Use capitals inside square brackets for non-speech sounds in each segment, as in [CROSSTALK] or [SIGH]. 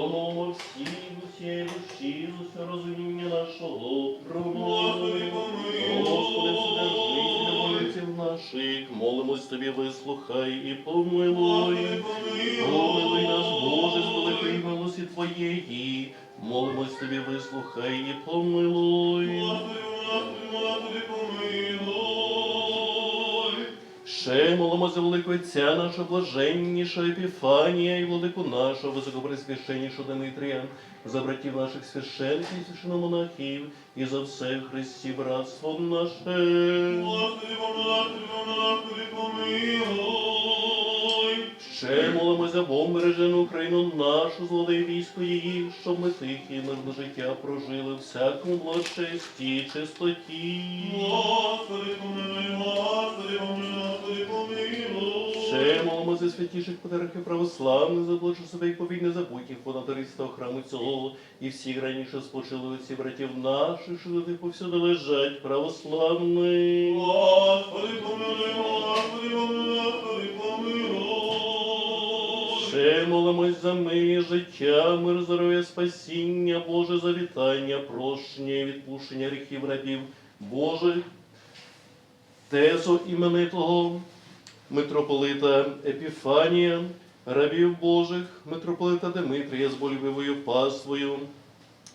промовимо всі душі, душі, усе розуміння нашого. Господи, помилуй. Господи, вседержителя молитв наших, молимось тобі, вислухай і помилуй. Помилуй нас, Боже, з великої милості Твоєї. Молимось тобі, вислухай і помилуй. Господи, Господи, Господи, помилуй. Ще молимося за великого Отця блаженніша Епіфанія і владику нашого високопресвященнішого Димитрія, за братів наших священників і священномонахів, і за все в Христі братство наше. Господи, помилуй, Господи, помилуй. Ще молимо за Богом бережену Україну нашу, злодей військо її, щоб ми тихі мирне життя прожили всякому благочесті і чистоті. Господи, помилуй, Господи, помилуй, Господи, помилуй. Ще молимо за святіших патріархів православних, за блажу себе і повільне забутніх понадористого храму цього, і всіх раніше спочили отці братів наших, що туди повсюди лежать православних. Господи, за мир, життя, мир, здоров'я, спасіння, Боже завітання, прощення відпущення гріхів рабів. Божих, тезо іменитого митрополита Епіфанія, рабів Божих, митрополита Димитрія з болюбивою паствою,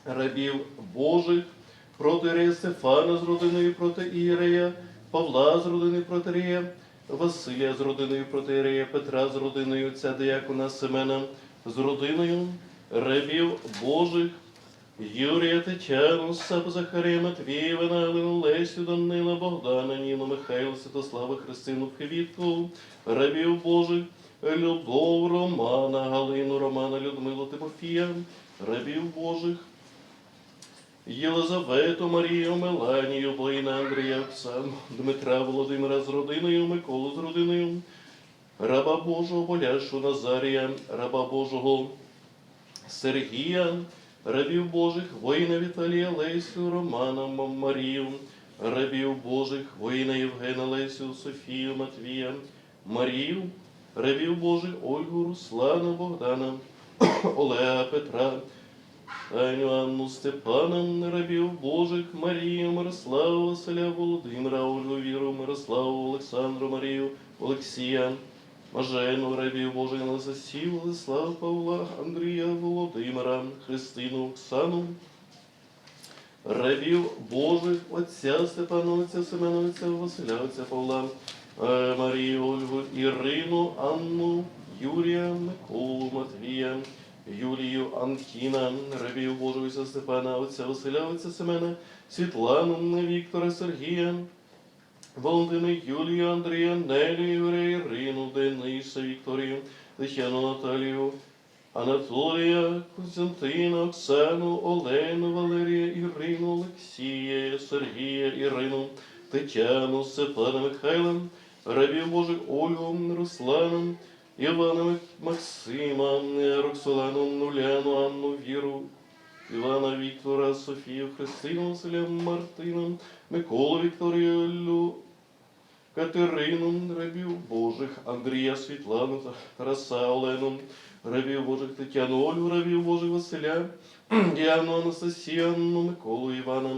рабів Божих, проти Стефана з родиною проти Ірея, Павла з родини проти Василія з родиною проти Ірея, Петра з родиною отця Деякона Семена з родиною рабів Божих, Юрія Тетяну, Сапу Захарія, Матвія, Веналину, Лесю, Данила, Богдана, Ніну, Михайла, Святослава, Христину, Квітку, рабів Божих, Любов, Романа, Галину, Романа, Людмилу, Тимофія, рабів Божих, Єлизавету, Марію, Меланію, Воїна, Андрія, Оксану, Дмитра, Володимира з родиною, Миколу з родиною, раба Божого, Боляшу, Назарія, раба Божого, Сергія, рабів Божих, воїна Віталія, Лесю, Романа, Марію, рабів Божих, воїна Євгена, Лесю, Софію, Матвія, Марію, рабів Божих, Ольгу, Руслана, Богдана, Олега, Петра, Таню, Анну, Степана, рабів Божих, Марію, Мирославу, Василя, Володимира, Ольгу, Віру, Мирославу, Олександру, Марію, Олексія, Мажену, рабів Божих, Анастасію, Владислава, Павла, Андрія, Володимира, Христину, Оксану, рабів Божих, отця Семена, отця Василя, отця Павла, е, Марію, Ольгу, Ірину, Анну, Юрія, Миколу, Матвія, Юлію, Антіна, рабів отця Степана, отця Василя, отця Семена, Світлану, Віктора, Сергія, Валентини, Юлію, Андрія, Нелю, Юрія, Ірину, Дениса, Вікторію, Тетяну, Наталію, Анатолія, Константина, Оксану, Олену, Валерія, Ірину, Олексія, Сергія, Ірину, Тетяну, Степана, Михайла, рабів Божих Ольгу, Руслану, Івана Максима, Роксолану, Уляну, Анну, Віру, Івана Віктора, Софію, Христину, Василя, Мартина, Миколу, Вікторію, Лю, Катерину, рабів Божих, Андрія, Світлану, Тараса, Олену, рабів Божих, Тетяну, Ольгу, рабів Божих, Василя, [CLEARS THROAT] Діану, Анастасію, Анну, Миколу, Івана,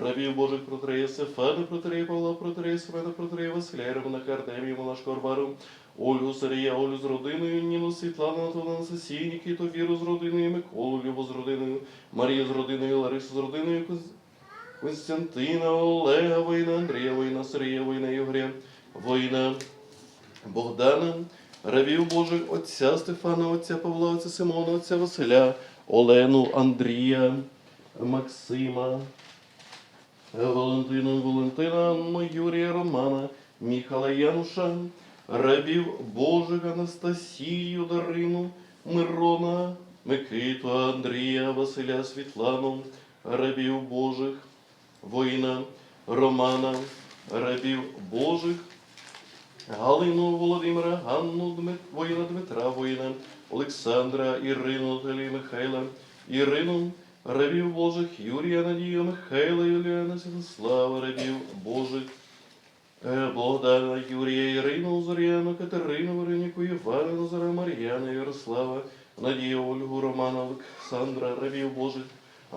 рабів Божих, протрея Сефана, протрея Павла, протрея Семена, протрея Василя, Романа, Артемію, Монашку, Арбару, Ольгу, Сарія, Олю з родиною, Ніну, Світлану, Антона, Анастасію, Нікіту, Віру з родиною, Миколу, Любу з родиною, Марію з родиною, Ларису з родиною, Константина, Олега, воїна, Андрія, воїна, Сергія, воїна, Ігоря, воїна, Богдана, рабів Божих, отця Стефана, отця Павла, отця Симона, отця Василя, Олену, Андрія, Максима, Валентина, Анну, Юрія, Романа, Міхала Януша, рабів Божих, Анастасію, Дарину, Мирона, Микиту, Андрія, Василя, Світлану, рабів Божих, воїна Романа, рабів Божих, Галину Володимира, Ганну Дмит, воїна Дмитра, воїна Олександра, Ірину, Наталію Михайла, Ірину, рабів Божих, Юрія Надію, Михайла, Юліана, Святослава, рабів Божих, е, Богдана, Юрія, Ірину, Зоряну, Катерину, Вероніку, Івана, Назара, Мар'яна, Ярослава, Надію Ольгу, Романа, Олександра, Рабів Божих,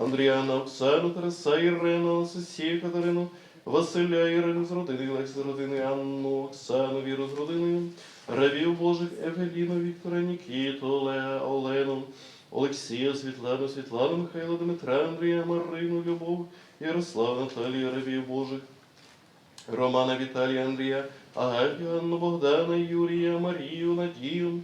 Андріана, Оксану, Тараса, Ірину, Анастасію, Катерину, Василя, Ірину з родини, Лекс з родини, Анну, Оксану, Віру з родиною, Рабів Божих, Евеліну, Віктора, Нікіту, Олега, Олену, Олексія, Світлану, Світлану, Михайла, Дмитра, Андрія, Марину, Любов, Ярослава, Наталію, Рабів Божих, Романа, Віталія, Андрія, Агафію, Анну, Богдана, Юрія, Марію, Надію,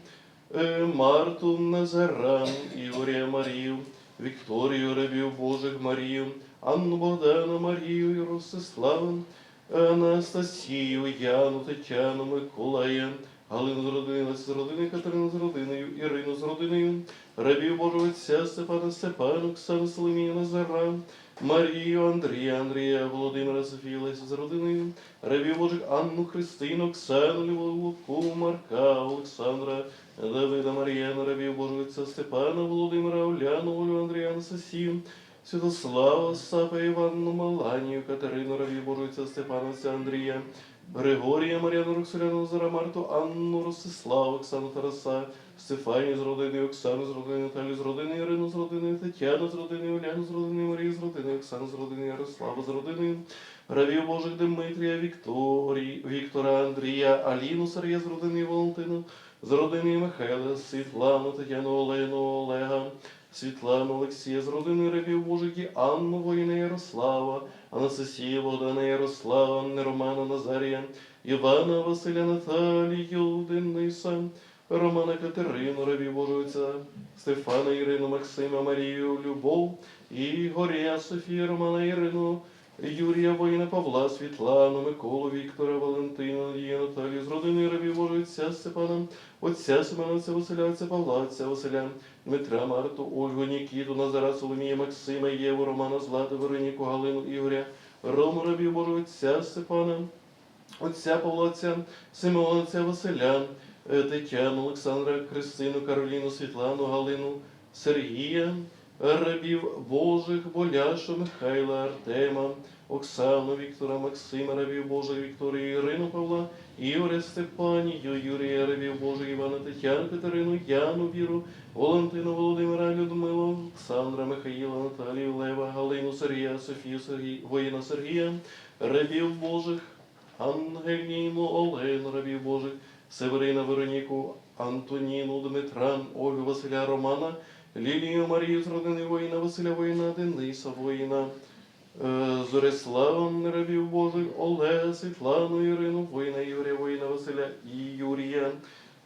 е, Марту, Назаран, Ігоря, Марію, Вікторію, Рабів Божих, Марію, Анну Богдана, Марію, Ростиславу, Анастасію, Яну, Тетяну, Миколая, Галину з родини, з родини, Катерину з родиною, Ірину з родиною, Рабів Божого Отця, Степана, Степану, Оксану, Соломію, Назара, Марію, Андрія, Андрія, Володимира, Софію, Лесю з родиною, Рабів Божих, Анну, Христину, Оксану, Луку, Марка, Олександра, Давида, Мар'яна, Рабів Божого Степана, Володимира, Оляну, Олю, Андрія, Анастасію, Святослава, Сапа, Іванну, Маланію, Катерину, Рабів Божого Отця, Степана, Андрія, Григорія, Мар'яну, Роксоляну, Назара, Марту, Анну, Ростиславу, Оксану, Тараса, Стефанію з родини, Оксану з родини, Наталію з родини, Ірину з родини, Тетяну з родини, Оляну з родини, Марію з родини, Оксану з родини, Ярославу з родини, Равів Божих Дмитрія, Вікторії, Віктора, Андрія, Аліну, Сарія з родини, Валентину, з родини Михайла, Світлану, Тетяну, Олену, Олега, Світлану, Олексія, з родини Рабів Божих і Анну, воїна Ярослава, Анастасія, Богдана, Ярослава, Романа, Назарія, Івана, Василя, Наталію, Дениса, Романа Катерину, Рабів Божовиця, Стефана, Ірину, Максима, Марію, Любов, Ігоря, Софія, Романа, Ірину, Юрія, воїна Павла, Світлану, Миколу, Віктора, Валентина, Надію, Наталію, з родини Рабів Божовиця, Степана, Отця Семена, Отця Василя, Отця Павла, Отця Василя, Дмитра, Марту, Ольгу, Нікіту, Назара, Соломія, Максима, Єву, Романа, Злату, Вероніку, Галину, Ігоря, Рому, Рабів Отця Степана, Отця Павла, Отця Симеона, Отця Василя, е, Тетяну, Олександра, Христину, Кароліну, Світлану, Галину, Сергія, рабів Божих, Боляшу, Михайла, Артема, Оксану, Віктора, Максима, рабів Божих, Вікторію, Ірину Павла, Ігоря, Степанію, Юрія, рабів Божих, Івана, Тетяну, Катерину, Яну, Віру, Валентину, Володимира, Людмилу, Олександра, Михаїла, Наталію, Лева, Галину, Сергія, Софію, Сергій, воїна Сергія, рабів Божих, Ангеліну, Олену, рабів Божих, Северина, Вероніку, Антоніну, Дмитра, Ольгу, Василя, Романа, Лілію, Марію з родини воїна, Василя воїна, Дениса воїна, е, Зорислава, рабів Божих, Олега, Світлану, Ірину, воїна, Юрія, воїна, Василя і Юрія,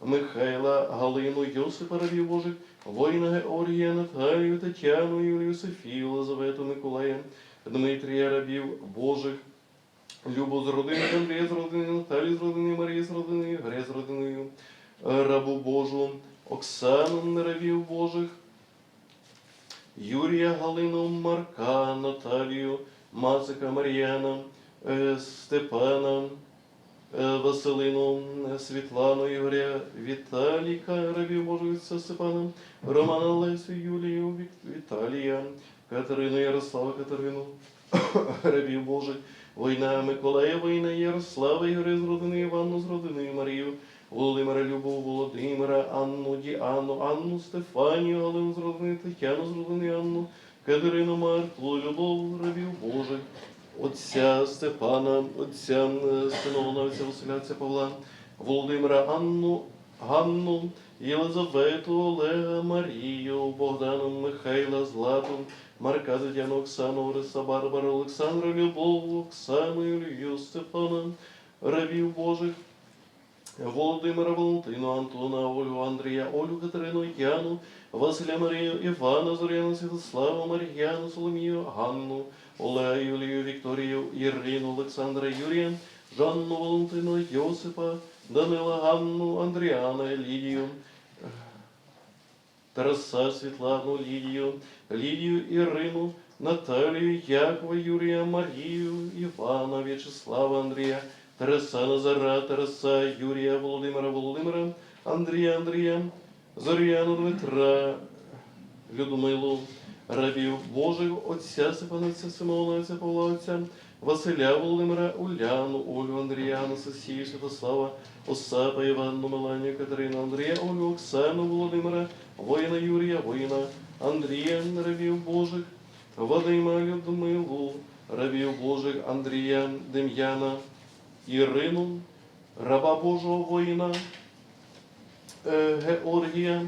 Михайла, Галину, Йосипа, рабів Божих, воїна Георгія, Наталію, Тетяну, Юлію, Софію, Лазавету, Миколая, Дмитрія, рабів Божих, Любу з родини, Андрія з родини, Наталі з родини, Марії з родини, Гре з родиною, е, рабу Божу, Оксану Неревів Божих, Юрія Галину, Марка, Наталію, Мацика, Мар'яна, е, Степана, е, Василину, е, Світлану, Ігоря, Віталіка, рабів Божих Отця Степана, Романа Лесю, Юлію, Віталія, Катерину, Ярослава, Катерину, [COUGHS] рабів Божих, Війна Миколая, Війна Ярослава, Ігоря з родини Іванну, з родиною Марію, Анну, Анну, Стефанію, Галину з Тетяну з Анну, Катерину Марту, Любов, рабів Божих, Отця Степана, Отця Синовна, Василя, Отця Павла, Володимира, Анну, Ганну, Єлизавету, Олега, Марію, Богдану, Михайла, Злату, Марка, Тетяну, Оксану, Ориса, Барбара, Олександра, Любов, Оксану, Юлію, Степана, рабів Божих, Володимира, Валентину, Антона, Ольгу, Андрія, Олю, Катерину, Яну, Василя Марію, Івана, Зоряну, Святославу, Мар'яну, Соломію, Ганну, Олега, Юлію, Вікторію, Ірину, Олександра, Юрія, Жанну, Валентину, Йосипа, Данила, Ганну, Андріана, Лідію, Тараса, Світлану, Лідію, Лідію, Ірину, Наталію, Якова, Юрія, Марію, Івана, В'ячеслава, Андрія, Тараса, Назара, Тараса, Юрія, Володимира, Володимира, Андрія, Андрія, Зоряну, Дмитра, Людмилу, рабів Божих, Отця Степана, Отця Симона, Отця Павла, Отця Василя Володимира, Уляну, Ольгу, Андріяну, Сесію, Святослава, Осапа, Іванну, Меланію, Катерину, Андрія, Ольгу, Оксану, Володимира, воїна Юрія, воїна, Андрія, рабів Божих, Вадима, Людмилу, рабів Божих, Андрія, Дем'яна, Ірину, раба Божого воїна, е, Георгія,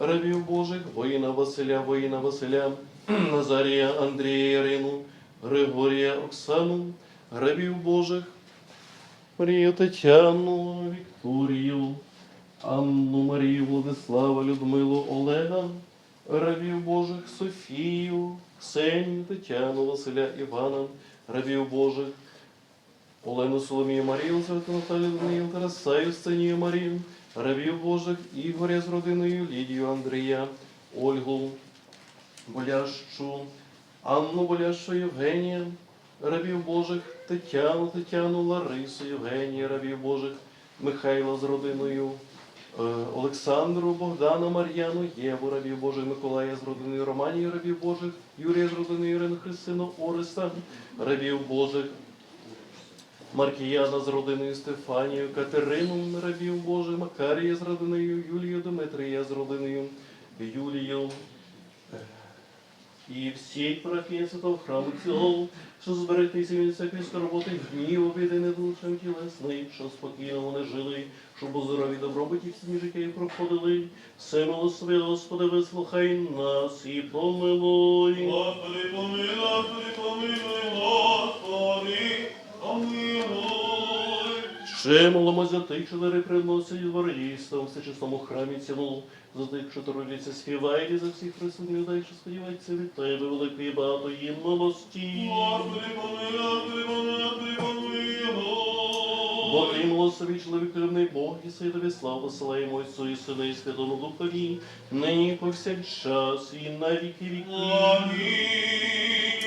рабів Божих, воїна Василя, воїна Василя, [CLEARS THROAT] Назарія, Андрія, Ірину, Григорія, Оксану, рабів Божих, Марію Тетяну, Вікторію, Анну Марію, Владислава, Людмилу, Олега, рабів Божих, Софію, Ксенію, Тетяну, Василя, Івана, рабів Божих, Олену Соломію Марію, Святу Наталію Даниїл, Тараса, Юстинію Марію, рабів Божих, Ігоря з родиною, Лідію Андрія, Ольгу, Болящу, Анну Болящу, Євгенія, рабів Божих, Тетяну, Тетяну, Ларису, Євгенія, рабів Божих, Михайла з родиною, е, Олександру, Богдана, Мар'яну, Єву, рабів Божих, Миколая з родиною Романії, рабів Божих, Юрія з родиною Ірини Христину, Ореста, рабів Божих, Маркіяна з родиною Стефанію, Катерину рабів Божих, Макарія з родиною, Юлію Дмитрія з родиною, Юлію. І всі парафії святого храму цього, що зберегтися від всякої скорботи, днів обіди недушем тілесний, що спокійно вони жили, щоб у здорові добробуті всі життя проходили. Все милосові, Господи, вислухай нас і помилуй. Господи, помилуй, Господи, помилуй, Господи. Ще молимо за тих, що дари приносять ворогістам, в всечесному храмі цілу, за тих, що трудяться, співають, і за всіх присутніх людей, що сподіваються від тебе, великої милості. Помилуй, Господи, помилуй. Бо ти милосові чоловік любний Бог, і сей тобі славу посилаємо Отцю і Сину і Святому Духові, нині повсякчас, і на віки. Амінь.